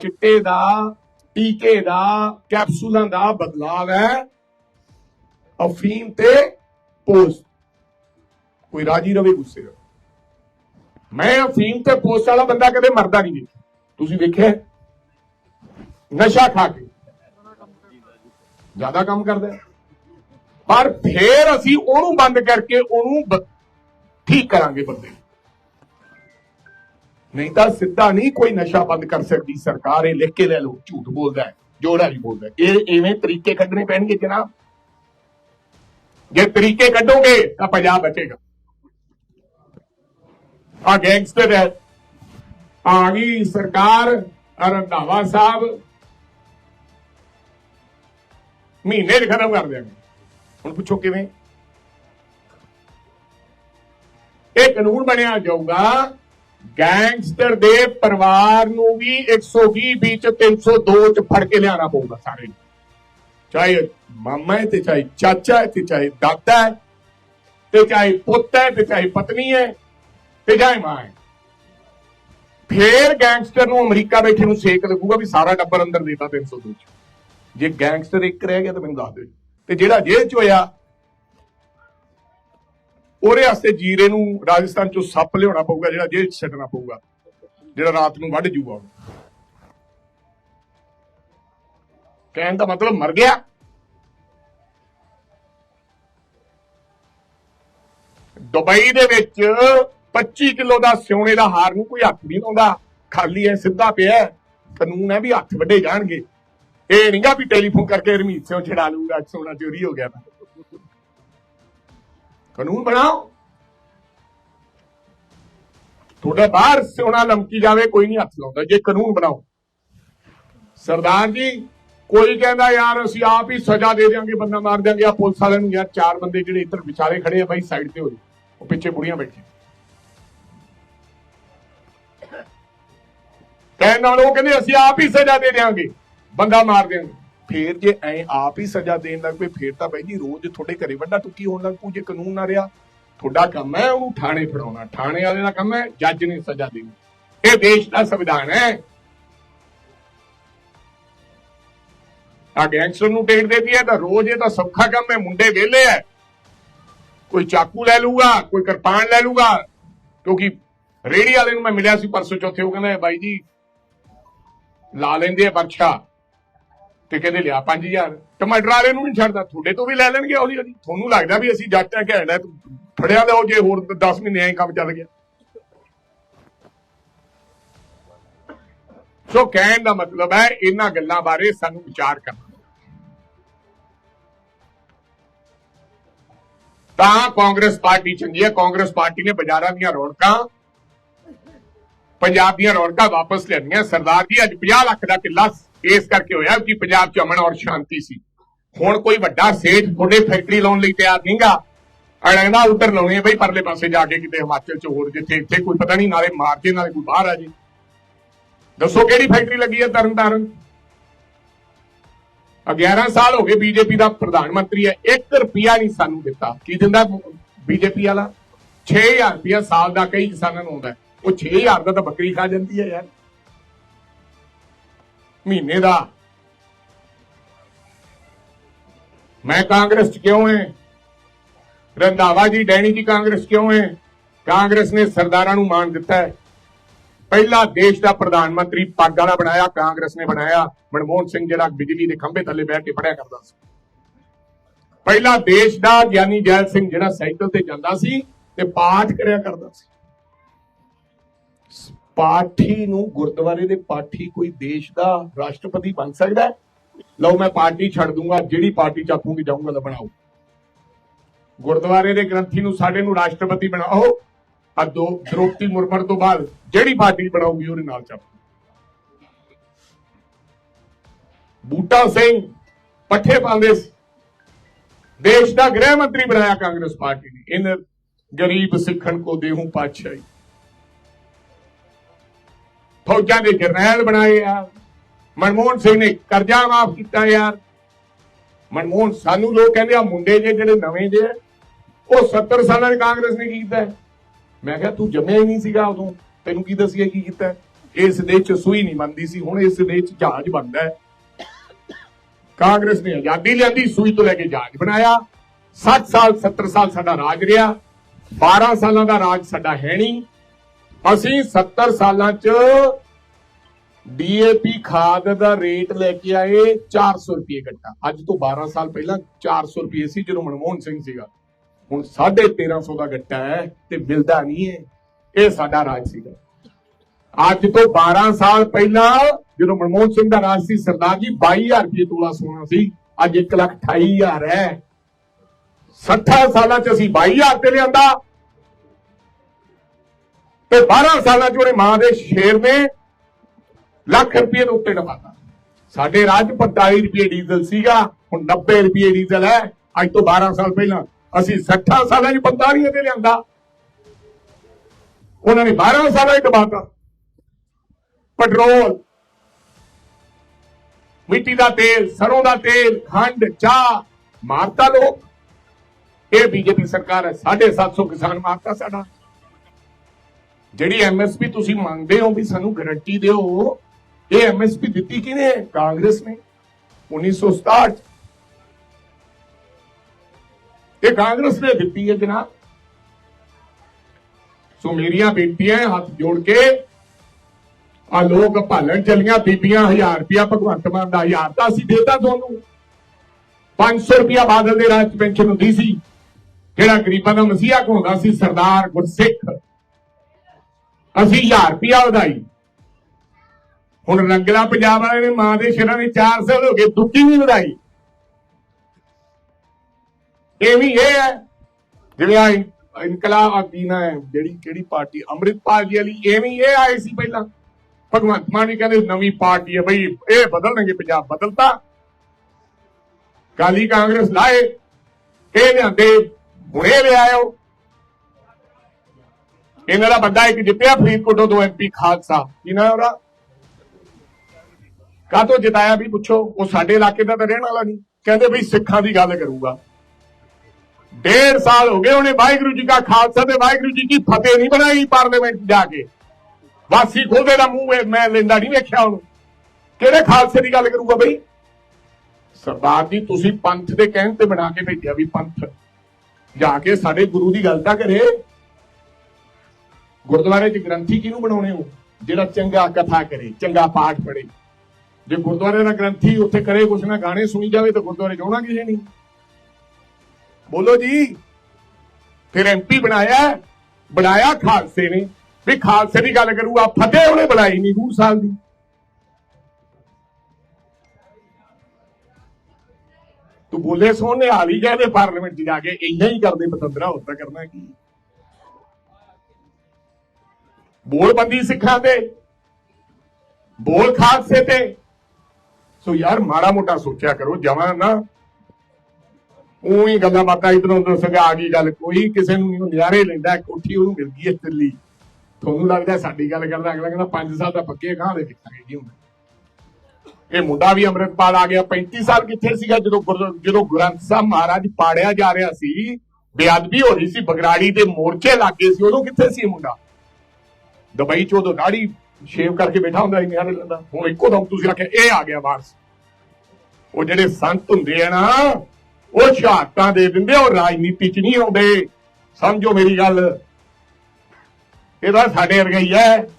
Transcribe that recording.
ਚਿੱਟੇ ਦਾ, ਟੀਕੇ ਦਾ, ਕੈਪਸੂਲਾਂ ਦਾ ਬਦਲਾਵ ਹੈ। ਅਫੀਮ ਤੇ ਪੋਸਟ। ਕੋਈ ਰਾਜੀ ਰਵੇ, ਗੁੱਸੇ ਨਾਲ। ਮੈਂ ਅਫੀਮ ਤੇ ਪੋਸਟ ਵਾਲਾ ਬੰਦਾ ਕਦੇ ਮਰਦਾ ਨਹੀਂ ਵੇਖਿਆ। ਤੁਸੀਂ ਵੇਖਿਆ ਨਸ਼ਾ ਖਾ ਕੇ। ਜ਼ਿਆਦਾ ਕੰਮ ਕਰਦਾ ਪਰ ਫੇਰ ਅਸੀਂ ਉਹਨੂੰ ਬੰਦ ਕਰਕੇ ਉਹਨੂੰ ਠੀਕ ਕਰਾਂਗੇ ਬੰਦੇ ਨਹੀਂ ਤਾਂ ਸਿੱਧਾ ਨਹੀਂ ਕੋਈ ਨਸ਼ਾ ਬੰਦ ਕਰ ਸਕਦੀ, ਸਰਕਾਰ ਇਹ ਲਿਖ ਕੇ ਲੈ ਲਓ, ਝੂਠ ਬੋਲਦਾ ਹੈ, ਜੋੜਾ ਨਹੀਂ ਬੋਲਦਾ ਇਹ ਐਵੇਂ ਤਰੀਕੇ ਕੱਢਣੇ ਪੈਣਗੇ ਜਨਾਬ। ਜੇ ਤਰੀਕੇ ਕੱਢੋਗੇ ਤਾਂ ਪੰਜਾਬ ਬਚੇਗਾ। ਆ ਗੈਂਗਸਟਰ ਹੈ। ਆ ਗਈ ਸਰਕਾਰ ਰੰਧਾਵਾ ਸਾਹਿਬ। ਮਹੀਨੇ ਚ ਖਤਮ ਕਰ ਦਿਆਂਗੇ। ਹੁਣ ਪੁੱਛੋ ਕਿਵੇਂ? ਇਹ ਕਾਨੂੰਨ ਬਣਿਆ ਜਾਊਗਾ ਗੈਂਗਸਟਰ ਦੇ ਪਰਿਵਾਰ ਨੂੰ ਵੀ 120 ਵਿੱਚ 302 ਚ ਫੜ ਕੇ ਲਿਆਣਾ ਪਊਗਾ ਸਾਰੇ ਨੂੰ। ਚਾਹੇ ਮਾਮਾ ਹੈ ਤੇ ਚਾਹੇ ਚਾਚਾ ਹੈ ਤੇ ਚਾਹੇ ਦਾਦਾ ਹੈ ਤੇ ਚਾਹੇ ਪੁੱਤ ਹੈ ਤੇ ਚਾਹੇ ਪਤਨੀ ਹੈ ਤੇ ਚਾਹੇ ਮਾਂ ਹੈ। ਫੇਰ ਗੈਂਗਸਟਰ ਨੂੰ ਅਮਰੀਕਾ ਬੈਠੇ ਨੂੰ ਸੇਕ ਲੱਗੂਗਾ ਵੀ ਸਾਰਾ ਟੱਬਰ ਅੰਦਰ ਦੇਤਾ 302 ਚ ਜੇ ਗੈਂਗਸਟਰ ਇੱਕ ਰਹਿ ਗਿਆ ਤਾਂ ਮੈਨੂੰ ਦੱਸ ਦਿਓ ਤੇ ਜਿਹੜਾ ਜੇਲ੍ਹ ਚ ਹੋਇਆ ਉਹਦੇ ਵਾਸਤੇ ਜੀਰੇ ਨੂੰ ਰਾਜਸਥਾਨ ਚੋਂ ਸੱਪ ਲਿਆਉਣਾ ਪਊਗਾ, ਜਿਹੜਾ ਜੇਲ੍ਹ ਚ ਛੱਡਣਾ ਪਊਗਾ, ਜਿਹੜਾ ਰਾਤ ਨੂੰ ਵੱਢ ਜੂਗਾ ਕਹਿਣ ਦਾ ਮਤਲਬ ਮਰ ਗਿਆ। ਦੁਬਈ ਦੇ ਵਿੱਚ 25 ਕਿਲੋ ਦਾ ਸਿਉਣੇ ਦਾ ਹਾਰ ਨੂੰ ਕੋਈ ਹੱਥ ਨਹੀਂ ਲਾਉਂਦਾ। ਖਾਲੀ ਐ, ਸਿੱਧਾ ਪਿਆ ਕਾਨੂੰਨ ਹੈ ਵੀ ਹੱਥ ਵੱਡੇ ਜਾਣਗੇ। ਇਹ ਨਹੀਂਗਾ ਵੀ ਟੈਲੀਫੋਨ ਕਰਕੇ ਰਮੀਤ ਸਿੰਘ ਛਡਾ ਲੂਗਾ ਸੋਨਾ ਚੋਰੀ ਹੋ ਗਿਆ ਤਾਂ। ਕਾਨੂੰਨ ਬਣਾਓ। ਤੁਹਾਡਾ ਬਾਹਰ ਸੋਨਾ ਲਮਕੀ ਜਾਵੇ, ਕੋਈ ਨਹੀਂ ਹੱਥ ਲਾਉਂਦਾ। ਜੇ ਕਾਨੂੰਨ ਬਣਾਓ। ਸਰਦਾਰ ਜੀ, ਕੋਈ ਕਹਿੰਦਾ, ਯਾਰ, ਅਸੀਂ ਆਪ ਹੀ ਸਜ਼ਾ ਦੇ ਦਿਆਂਗੇ, ਬੰਦਾ ਮਾਰ ਦਿਆਂਗੇ। ਆ ਪੁਲਿਸ ਵਾਲਿਆਂ ਨੂੰ ਯਾਰ, ਚਾਰ ਬੰਦੇ ਜਿਹੜੇ ਇੱਧਰ ਵਿਚਾਰੇ ਖੜੇ ਆ, ਬਾਈ ਸਾਈਡ ਤੇ ਹੋ ਜੀ ਉਹ ਪਿੱਛੇ ਬੁੜੀਆਂ ਬੈਠੀਆਂ। ਕਹਿਣ ਨਾਲ ਉਹ ਕਹਿੰਦੇ, ਅਸੀਂ ਆਪ ਹੀ ਸਜ਼ਾ ਦੇ ਦਿਆਂਗੇ, ਬੰਦਾ ਮਾਰ ਦਿਆਂਗੇ। ਫੇਰ ਜੇ ਐ ਆਪ ਹੀ ਸਜ਼ਾ ਦੇਣ ਲੱਗ ਪਏ, ਫੇਰ ਤਾਂ ਬਾਈ ਜੀ ਰੋਜ਼ ਤੁਹਾਡੇ ਘਰੇ ਵੱਡਾ ਟੁੱਕੀ ਹੋਣ ਲੱਗ ਪੂ ਜੇ ਕਾਨੂੰਨ ਨਾ ਰਿਹਾ। ਤੁਹਾਡਾ ਕੰਮ ਹੈ ਉਹਨੂੰ ਥਾਣੇ ਫੜਾਉਣਾ। ਥਾਣੇ ਵਾਲੇ ਦਾ ਕੰਮ ਹੈ, ਜੱਜ ਨੇ ਸਜ਼ਾ ਦੇਣੀ। ਇਹ ਦੇਸ਼ ਦਾ ਸੰਵਿਧਾਨ ਹੈ। ਆ ਗੈਂਗਸਟਰ ਨੂੰ ਟੇਕ ਦੇਤੀ ਹੈ ਤਾਂ ਰੋਜ਼ ਇਹ ਤਾਂ ਸੌਖਾ ਕੰਮ ਹੈ, ਮੁੰਡੇ ਵਿਹਲੇ ਹੈ। ਕੋਈ ਚਾਕੂ ਲੈ ਲੂਗਾ ਕੋਈ ਕਿਰਪਾਨ ਲੈ ਲੂਗਾ ਕਿਉਂਕਿ ਰੇੜੀ ਵਾਲੇ ਨੂੰ ਮੈਂ ਮਿਲਿਆ ਸੀ ਪਰਸੋਂ ਚੌਥੇ, ਉਹ ਕਹਿੰਦਾ ਬਾਈ ਜੀ, ਲਾ ਲੈਂਦੇ ਆ ਪਰਛਾ ਤੇ ਕਹਿੰਦੇ ਲਿਆ 5000 ਟਮਾਟਰ ਵਾਲੇ ਨੂੰ ਨਹੀਂ ਛੱਡਦਾ। ਤੁਹਾਡੇ ਤੋਂ ਵੀ ਲੈ ਲੈਣਗੇ ਹੌਲੀ ਹੌਲੀ। ਤੁਹਾਨੂੰ ਲੱਗਦਾ ਵੀ ਅਸੀਂ ਜੱਟ ਆ ਘੈਂਡਾ ਫੜਿਆ ਲਓ ਜੇ ਹੋਰ 10 ਮਹੀਨੇ ਐਂ ਕੰਮ ਚੱਲ ਗਿਆ। ਸੋ ਕਹਿਣ ਦਾ ਮਤਲਬ ਹੈ, ਇਹਨਾਂ ਗੱਲਾਂ ਬਾਰੇ ਸਾਨੂੰ ਵਿਚਾਰ ਕਰਨਾ। ਤਾਂ ਕਾਂਗਰਸ ਪਾਰਟੀ ਚੰਗੀ ਹੈ। ਕਾਂਗਰਸ ਪਾਰਟੀ ਨੇ ਬਾਜ਼ਾਰਾਂ ਦੀਆਂ ਰੌਣਕਾਂ, ਪੰਜਾਬ ਦੀਆਂ ਰੌਣਕਾਂ ਵਾਪਸ ਲੈਣੀਆਂ ਸਰਦਾਰ ਜੀ, ਅੱਜ 50 ਲੱਖ ਦਾ ਕਿੱਲਾ ਇਸ ਕਰਕੇ ਹੋਇਆ ਕਿ ਪੰਜਾਬ 'ਚ ਅਮਨ ਔਰ ਸ਼ਾਂਤੀ ਸੀ। ਹੁਣ ਕੋਈ ਵੱਡਾ ਸੇਠ ਤੁਹਾਡੇ ਫੈਕਟਰੀ ਲਾਉਣ ਲਈ ਤਿਆਰ ਨਹੀਂਗਾ। ਅੜੰਦਾ ਉੱਤਰ ਲਾਉਣੀ ਹੈ ਬਈ, ਪਰਲੇ ਪਾਸੇ ਜਾ ਕੇ ਕਿਤੇ ਹਿਮਾਚਲ 'ਚ ਹੋਰ ਜਿੱਥੇ ਇੱਥੇ ਕੋਈ ਪਤਾ ਨਹੀਂ, ਨਾਲੇ ਮਾਰ ਕੇ ਨਾਲੇ ਕੋਈ ਬਾਹਰ ਆ ਜੇ। ਦੱਸੋ ਕਿਹੜੀ ਫੈਕਟਰੀ ਲੱਗੀ ਹੈ ਤਰਨ ਤਾਰਨ ਆ 11 ਸਾਲ ਹੋ ਗਏ ਬੀਜੇਪੀ ਦਾ ਪ੍ਰਧਾਨ ਮੰਤਰੀ ਹੈ 1 ਰੁਪਿਆ ਨਹੀਂ ਸਾਨੂੰ ਦਿੱਤਾ। ਕੀ ਦਿੰਦਾ ਬੀਜੇਪੀ ਵਾਲਾ? 6000 ਰੁਪਿਆ ਸਾਲ ਦਾ ਕਈ ਕਿਸਾਨਾਂ ਨੂੰ ਆਉਂਦਾ ਹੈ। ਉਹ 6000 ਦਾ ਤਾਂ ਬੱਕਰੀ ਖਾ ਜਾਂਦੀ ਹੈ ਯਾਰ। ਮਹੀਨੇ ਦਾ। ਮੈਂ ਕਾਂਗਰਸ ਚ ਕਿਉਂ ਹੈ ਰੰਧਾਵਾ ਜੀ, ਡੈਣੀ ਜੀ ਕਾਂਗਰਸ ਕਿਉਂ ਹੈ ਕਾਂਗਰਸ ਨੇ ਸਰਦਾਰਾਂ ਨੂੰ ਮਾਣ ਦਿੱਤਾ ਹੈ। ਪਹਿਲਾ ਦੇਸ਼ ਦਾ ਪ੍ਰਧਾਨ ਮੰਤਰੀ ਪੱਗ ਵਾਲਾ ਬਣਾਇਆ, ਕਾਂਗਰਸ ਨੇ ਬਣਾਇਆ। ਮਨਮੋਹਨ ਸਿੰਘ ਜਿਹੜਾ ਬਿਜਲੀ ਦੇ ਖੰਭੇ ਥੱਲੇ ਬੈਠ ਕੇ ਪੜਿਆ ਕਰਦਾ ਸੀ। ਪਹਿਲਾ ਦੇਸ਼ ਦਾ ਗਿਆਨੀ ਜੈਲ ਸਿੰਘ ਜਿਹੜਾ ਸਾਈਕਲ ਤੇ ਜਾਂਦਾ ਸੀ ਤੇ ਪਾਠ ਕਰਿਆ ਕਰਦਾ ਸੀ। ਪਾਠੀ ਨੂੰ ਗੁਰਦੁਆਰੇ ਦੇ ਪਾਠੀ ਕੋਈ ਦੇਸ਼ ਦਾ ਰਾਸ਼ਟਰਪਤੀ ਬਣ ਸਕਦਾ ਹੈ? ਲਓ ਮੈਂ ਪਾਰਟੀ ਛੱਡ ਦੂੰਗਾ, ਜਿਹੜੀ ਪਾਰਟੀ ਚਾਹੂੰਗੀ ਜਾਊਂਗਾ ਤਾਂ ਬਣਾਓ। ਗੁਰਦੁਆਰੇ ਦੇ ਗ੍ਰੰਥੀ ਨੂੰ, ਸਾਡੇ ਨੂੰ ਰਾਸ਼ਟਰਪਤੀ ਬਣਾਓ। ਆ ਦੋ ਮੁਰਮਰ ਤੋਂ ਬਾਅਦ ਜਿਹੜੀ ਪਾਰਟੀ ਬਣਾਉਗੀ ਉਹਦੇ ਨਾਲ ਚੱਲ। ਬੂਟਾ ਸਿੰਘ ਪੱਠੇ ਪਾਉਂਦੇ ਸੀ। ਦੇਸ਼ ਦਾ ਗ੍ਰਹਿ ਮੰਤਰੀ ਬਣਾਇਆ ਕਾਂਗਰਸ ਪਾਰਟੀ ਨੇ। ਇਨ ਗਰੀਬ ਸਿੱਖਣ ਕੋ ਦੇਹੂ ਪਾਤਸ਼ਾਹੀ। ਫੌਜਾਂ ਦੇ ਜਰਨੈਲ ਬਣਾਏ ਯਾਰ ਮਨਮੋਹਨ ਸਿੰਘ ਨੇ ਕਰਜ਼ਾ ਮਾਫ ਕੀਤਾ ਯਾਰ ਮਨਮੋਹਨ ਸਾਨੂੰ ਲੋਕ ਕਹਿੰਦੇ ਆ, ਮੁੰਡੇ ਜੇ ਜਿਹੜੇ ਨਵੇਂ ਜੇ, ਉਹ 70 ਸਾਲਾਂ ਦੇ ਕਾਂਗਰਸ ਨੇ ਕੀ ਕੀਤਾ? ਮੈਂ ਕਿਹਾ, ਤੂੰ ਜੰਮਿਆ ਹੀ ਨਹੀਂ ਸੀਗਾ ਉਦੋਂ। ਤੈਨੂੰ ਕੀ ਦੱਸੀਏ ਕੀ ਕੀਤਾ? ਇਸ ਦੇਸ਼ ਚ ਸੂਈ ਨਹੀਂ ਮੰਨਦੀ ਸੀ। ਹੁਣ ਇਸ ਦੇਸ਼ ਚ ਜਹਾਜ਼ ਬਣਦਾ ਹੈ। ਕਾਂਗਰਸ ਨੇ ਆਜ਼ਾਦੀ ਲਿਆਂਦੀ, ਸੂਈ ਤੋਂ ਲੈ ਕੇ ਜਹਾਜ਼ ਬਣਾਇਆ। 60 ਸਾਲ 70 ਸਾਲ ਸਾਡਾ ਰਾਜ ਰਿਹਾ। 12 ਸਾਲਾਂ ਦਾ ਰਾਜ ਸਾਡਾ ਹੈ ਨਹੀਂ। ਅਸੀਂ 70 ਸਾਲਾਂ ਚ ਡੀਏਪੀ ਖਾਦ ਦਾ ਰੇਟ ਲੈ ਕੇ ਆਏ 400 ਰੁਪਏ ਗੱਟਾ ਅੱਜ ਤੋਂ 12 ਸਾਲ ਪਹਿਲਾਂ 400 ਰੁਪਏ ਸੀ ਜਦੋਂ ਮਨਮੋਹਨ ਸਿੰਘ ਸੀਗਾ। ਹੁਣ 1350 ਦਾ ਗੱਟਾ ਹੈ ਤੇ ਮਿਲਦਾ ਨਹੀਂ ਹੈ। ਇਹ ਸਾਡਾ ਰਾਜ ਸੀਗਾ। ਅੱਜ ਤੋਂ 12 ਸਾਲ ਪਹਿਲਾਂ ਜਦੋਂ ਮਨਮੋਹਨ ਸਿੰਘ ਦਾ ਰਾਜ ਸੀ, ਸਰਦਾਰ ਜੀ 22000 ਰੁਪਏ ਤੋਲਾ ਸੋਨਾ ਸੀ। ਅੱਜ 128000 ਹੈ। 60 ਸਾਲਾਂ ਚ ਅਸੀਂ 22000 ਤੇ ਲਿਆਂਦਾ। ਤੇ 12 ਸਾਲਾਂ ਚ ਉਹਨੇ ਮਾਂ ਦੇ ਸ਼ੇਰ ਨੇ ਲੱਖ ਰੁਪਏ ਦੇ ਉੱਤੇ ਡਮਾਤਾ ਸਾਡੇ ਰਾਜ 45 ਰੁਪਏ ਡੀਜ਼ਲ ਸੀਗਾ, ਹੁਣ 90 ਰੁਪਏ ਡੀਜ਼ਲ ਹੈ। ਅੱਜ ਤੋਂ 12 ਸਾਲ ਪਹਿਲਾਂ ਅਸੀਂ 60 ਸਾਲਾਂ ਚ 45 ਤੇ ਲਿਆਂਦਾ। ਉਹਨਾਂ ਨੇ 12 ਸਾਲਾਂ ਚ ਡਮਾਤਾ ਪੈਟਰੋਲ, ਮਿੱਟੀ ਦਾ ਤੇਲ, ਸਰੋਂ ਦਾ ਤੇਲ, ਖੰਡ, ਚਾਹ, ਮਾਰਤਾ ਲੋਕ। ਇਹ ਬੀਜੇਪੀ ਸਰਕਾਰ ਹੈ 750 ਕਿਸਾਨ ਮਾਰਤਾ ਸਾਡਾ। ਜਿਹੜੀ ਐਮਐਸਪੀ ਤੁਸੀਂ ਮੰਗਦੇ ਹੋ ਵੀ ਸਾਨੂੰ ਗਾਰੰਟੀ ਦਿਓ, ਇਹ ਐਮਐਸਪੀ ਦਿੱਤੀ ਕਿਹਨੇ? ਕਾਂਗਰਸ ਨੇ। 1967 ਇਹ ਕਾਂਗਰਸ ਨੇ ਦਿੱਤੀ ਹੈ ਜਨਾਬ। ਸੋ ਮੇਰੀਆਂ ਬੇਟੀਆਂ, ਹੱਥ ਜੋੜ ਕੇ ਆ ਲੋਕ ਭਾਲਣ ਚਲੀਆਂ, ਬੀਬੀਆਂ 1000 ਰੁਪਿਆ ਭਗਵੰਤ ਮਾਨ ਦਾ 1000 ਤਾਂ ਅਸੀਂ ਦੇਤਾ ਤੁਹਾਨੂੰ। 500 ਰੁਪਿਆ ਬਾਦਲ ਦੇ ਰਾਜ ਪੈਨਸ਼ਨ ਹੁੰਦੀ ਸੀ। ਜਿਹੜਾ ਗਰੀਬਾਂ ਦਾ ਮਸੀਹਾ ਘੁੰਮਦਾ ਸੀ, ਸਰਦਾਰ ਗੁਰਸਿੱਖ। ਅਸੀਂ 1000 ਰੁਪਿਆ ਵਧਾਈ। ਹੁਣ ਰੰਗਲਾ ਪੰਜਾਬ ਵਾਲੇ ਨੇ ਮਾਂ ਦੇ ਸ਼ੇਰਾਂ ਨੇ 4 ਸਾਲ ਹੋ ਗਏ ਦੁੱਕੀ ਨਹੀਂ ਵਧਾਈ। ਇਹ ਵੀ ਇਹ ਹੈ ਜਿਹੜੇ ਇਨਕਲਾਬ ਆਦੀਨਾ ਹੈ, ਜਿਹੜੀ, ਕਿਹੜੀ ਪਾਰਟੀ, ਅੰਮ੍ਰਿਤਪਾਲ ਜੀ ਵਾਲੀ, ਇਹ ਵੀ ਇਹ ਆਏ ਸੀ ਪਹਿਲਾਂ। ਭਗਵੰਤ ਮਾਨ ਵੀ ਕਹਿੰਦੇ ਨਵੀਂ ਪਾਰਟੀ ਹੈ ਬਈ, ਇਹ ਬਦਲਣਗੇ ਪੰਜਾਬ, ਬਦਲਤਾ। ਕਾਲੀ ਕਾਂਗਰਸ ਲਾਏ, ਇਹ ਲਿਆਂਦੇ ਹੁਣੇ ਲਿਆਇਓ ਇਹਨਾਂ ਦਾ ਬੰਦਾ ਇੱਕ ਜਿੱਤਿਆ ਫਰੀਦਕੋਟੋਂ ਤੋਂ ਐਮਪੀ ਖਾਲਸਾ। ਕੀ ਨਾ ਉਹਦਾ? ਕਾਹਤੋਂ ਜਿਤਾਇਆ ਵੀ ਪੁੱਛੋ, ਉਹ ਸਾਡੇ ਇਲਾਕੇ ਦਾ ਤਾਂ ਰਹਿਣ ਵਾਲਾ ਨਹੀਂ। ਕਹਿੰਦੇ ਬਈ ਸਿੱਖਾਂ ਦੀ ਗੱਲ ਕਰੂਗਾ। ਡੇਢ ਸਾਲ ਹੋ ਗਏ ਉਹਨੇ ਵਾਹਿਗੁਰੂ ਜੀ ਕਾ ਖਾਲਸਾ ਤੇ ਵਾਹਿਗੁਰੂ ਜੀ ਕੀ ਫਤਿਹ ਨਹੀਂ ਬਣਾਈ ਪਾਰਲੀਮੈਂਟ ਜਾ ਕੇ। ਵਾਸੀ ਖੋਦੇ ਦਾ ਮੂੰਹ ਮੈਂ ਲੈਂਦਾ ਨਹੀਂ ਵੇਖਿਆ ਉਹਨੂੰ। ਕਿਹੜੇ ਖਾਲਸੇ ਦੀ ਗੱਲ ਕਰੂਗਾ ਬਈ? ਸਰਦਾਰ ਜੀ, ਤੁਸੀਂ ਪੰਥ ਦੇ ਕਹਿਣ ਤੇ ਬਣਾ ਕੇ ਭੇਜਿਆ ਵੀ ਪੰਥ। ਜਾ ਕੇ ਸਾਡੇ ਗੁਰੂ ਦੀ ਗੱਲ ਤਾਂ ਕਰੇ। ਗੁਰਦੁਆਰੇ 'ਚ ਗ੍ਰੰਥੀ ਕਿਹਨੂੰ ਬਣਾਉਣੇ ਹੋ? ਜਿਹੜਾ ਚੰਗਾ ਕਥਾ ਕਰੇ, ਚੰਗਾ ਪਾਠ ਪੜ੍ਹੇ। ਜੇ ਗੁਰਦੁਆਰੇ ਦਾ ਗ੍ਰੰਥੀ ਉੱਥੇ ਕਰੇ, ਕੁਛ ਨਾ ਗਾਣੇ ਸੁਣੀ ਜਾਵੇ ਤਾਂ ਗੁਰਦੁਆਰੇ ਜਾਣਾ ਕਿਸੇ ਨਹੀਂ ਬੋਲੋ ਜੀ, ਫਿਰ ਐਮਪੀ ਬਣਾਇਆ ਹੈ। ਬਣਾਇਆ ਖਾਲਸੇ ਨੇ। ਵੀ ਖਾਲਸੇ ਦੀ ਗੱਲ ਕਰੂਗਾ ਫਤਿਹ ਉਹਨੇ ਬਣਾਈ ਨਹੀਂ 2 ਸਾਲ ਦੀ। ਤੂੰ ਬੋਲੇ ਸੋਹਣੇ ਹਾਲੀ ਜਾਂਦੇ ਪਾਰਲੀਮੈਂਟ 'ਚ ਜਾ ਕੇ, ਇੰਨਾ ਹੀ ਕਰਦੇ ਪਤੰਦਰਾ, ਹੋਰ ਕਰਨਾ ਕੀ? ਬੋਲਬੰਦੀ ਸਿੱਖਾਂ ਤੇ, ਬੋਲ ਖਾਲਸੇ ਤੇ। ਸੋ ਯਾਰ ਮਾੜਾ ਮੋਟਾ ਸੋਚਿਆ ਕਰੋ ਜਵਾਂ ਨਾ। ਉਹੀ ਗੱਲਾਂ ਬਾਤਾਂ ਇਧਰੋਂ ਉਧਰੋਂ ਸਗਾ ਆ ਗਈ ਗੱਲ। ਕੋਈ ਕਿਸੇ ਨੂੰ ਨਜ਼ਾਰੇ ਲੈਂਦਾ, ਕੋਠੀ ਉਹਨੂੰ ਮਿਲ ਗਈ ਦਿੱਲੀ। ਤੁਹਾਨੂੰ ਲੱਗਦਾ ਸਾਡੀ ਗੱਲ ਕਰਦਾ ਅਗਲਾ ਕਹਿੰਦਾ 5 ਸਾਲ ਦਾ ਪੱਕੇ ਖਾਂ ਦੇ ਦੇਖਾਂਗੇ ਕੀ ਹੁੰਦਾ। ਇਹ ਮੁੰਡਾ ਵੀ ਅੰਮ੍ਰਿਤਪਾਲ ਆ ਗਿਆ 35 ਸਾਲ ਕਿੱਥੇ ਸੀਗਾ ਜਦੋਂ ਗੁਰ- ਜਦੋਂ ਗੁਰੰਥ ਸਾਹਿਬ ਮਹਾਰਾਜ ਪਾੜਿਆ ਜਾ ਰਿਹਾ ਸੀ। ਬੇਅਦਬੀ ਹੋ ਰਹੀ ਸੀ, ਬਗਰਾੜੀ ਦੇ ਮੋਰਚੇ ਲੱਗੇ ਸੀ, ਉਦੋਂ ਕਿੱਥੇ ਸੀ ਇਹ ਮੁੰਡਾ? ਦੁਬਈ ਚ ਉਦੋਂ ਦਾੜੀ ਸ਼ੇਵ ਕਰਕੇ ਬੈਠਾ ਹੁੰਦਾ ਸੀ ਨਿਆਰੇ ਲੈਂਦਾ। ਹੁਣ ਇੱਕੋ ਦਮ ਤੁਸੀਂ ਆਖਿਆ ਇਹ ਆ ਗਿਆ ਵਾਰਸ। ਉਹ ਜਿਹੜੇ ਸੰਤ ਹੁੰਦੇ ਆ ਨਾ, ਉਹ ਸ਼ਹਾਦਤਾਂ ਦੇ ਦਿੰਦੇ ਉਹ ਰਾਜਨੀਤੀ ਚ ਨਹੀਂ ਆਉਂਦੇ। ਸਮਝੋ ਮੇਰੀ ਗੱਲ। ਇਹਦਾ ਸਾਡੇ ਵਰਗਾ ਹੀ ਹੈ।